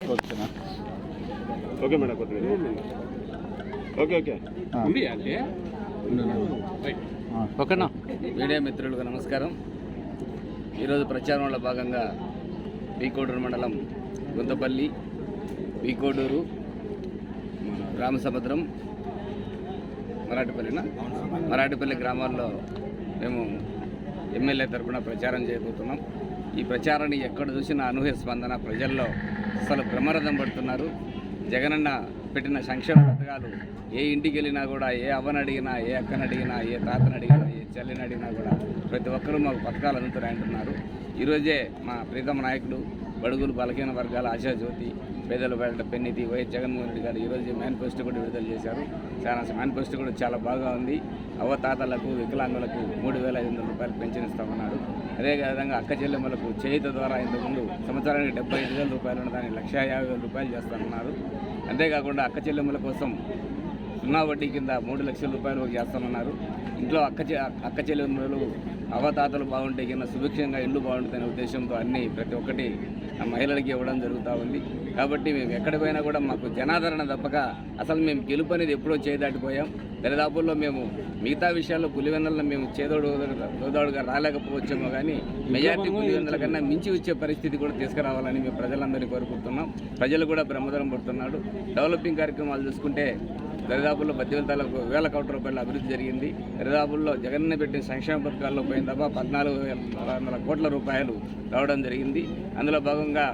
ఓకేనా? Okay madam కొద్దిగా okay okay. ఉంది అంటే. ఓకేనా? మీడియా మిత్రులకు నమస్కారం. ఈరోజు ప్రచారంలో భాగంగా పీకోడూరు మండలం గుంతపల్లి పీకోడూరు మన రామసముద్రం మరాఠపల్లిన? మరాఠపల్లి గ్రామాల్లో మేము ఎమ్మెల్యే తరపున ప్రచారం చేయబోతున్నాం. ఈ ప్రచారాన్ని ఎక్కడ చూసినా అనూహ్య స్పందన ప్రజల్లో అసలు బ్రహ్మరథం పడుతున్నారు. జగనన్న పెట్టిన సంక్షేమ పథకాలు ఏ ఇంటికి వెళ్ళినా కూడా ఏ అవ్వని అడిగినా ఏ అక్కని అడిగినా ఏ తాతని అడిగినా ఏ చెల్లిని అడిగినా కూడా ప్రతి ఒక్కరూ మాకు పథకాలు అందుతున్నాయి అంటున్నారు. ఈరోజే మా ప్రీతమ నాయకుడు బడుగులు బలహీన వర్గాల ఆశాజ్యోతి పేదల బయట పెన్నిధి వైఎస్ జగన్మోహన్ రెడ్డి గారు ఈరోజు మేనిఫెస్టో కూడా విడుదల చేశారు. చాలా మేనిఫెస్టో కూడా చాలా బాగా ఉంది. అవ్వతాతలకు వికలాంగులకు మూడు వేల ఐదు వందల రూపాయలు పెన్షన్ ఇస్తామన్నారు. అదేవిధంగా అక్క చెల్లెమ్మలకు చేయుత ద్వారా ఇంతకుముందు సంవత్సరానికి డెబ్బై ఐదు వేల రూపాయలు ఉన్న దాన్ని లక్ష యాభై వేల రూపాయలు చేస్తామన్నారు అంతేకాకుండా అక్క చెల్లెమ్మల కోసం సున్నా వడ్డీ కింద మూడు లక్షల రూపాయలు చేస్తామన్నారు ఇంట్లో అక్క అక్క చెల్లెమ్మలు అవతాతలు బాగుంటే కింద సుభిక్షంగా ఇల్లు బాగుంటుందనే ఉద్దేశంతో అన్ని ప్రతి ఒక్కటి మహిళలకి ఇవ్వడం జరుగుతూ ఉంది. కాబట్టి మేము ఎక్కడ పోయినా కూడా మాకు జనాదరణ తప్పక అసలు మేము గెలుపు అనేది ఎప్పుడో చేదాటిపోయాం దరిదాపుల్లో మేము మిగతా విషయాల్లో పులివెందల్లో మేము చేదోడు గోదావుడుగా రాలేకపోవచ్చేమో కానీ మెజార్టీ పులివెందల కన్నా మించి వచ్చే పరిస్థితి కూడా తీసుకురావాలని మేము ప్రజలందరినీ కోరుకుంటున్నాం. ప్రజలు కూడా బ్రహ్మదరం పడుతున్నాడు డెవలపింగ్ కార్యక్రమాలు చూసుకుంటే దరిదాపుల్లో పద్దెనిమిది వేల కోట్ల రూపాయల అభివృద్ధి జరిగింది. దరిదాపుల్లో జగన్ పెట్టిన సంక్షేమ పథకాల్లో పోయిన తప్ప పద్నాలుగు వందల కోట్ల రూపాయలు రావడం జరిగింది. అందులో భాగంగా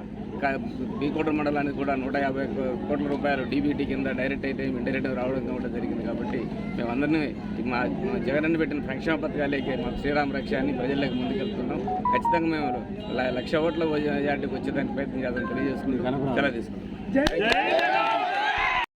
బీకోట మండలానికి కూడా నూట యాభై కోట్ల రూపాయలు డీబీటీ కింద డైరెక్ట్ అయితే ఇండైరెక్ట్ రావడం కూడా జరిగింది కాబట్టి మేమందరినీ మా మా జగన్ పెట్టిన సంక్షేమ పథకాలకి మాకు శ్రీరామ రక్ష అని ప్రజలకు ముందుకెళ్తున్నాం. ఖచ్చితంగా మేము లక్ష ఓట్ల మెజార్టీకి వచ్చేదానికి ప్రయత్నం చేద్దాం తెలియజేసుకుని సెలవు తీసుకున్నాం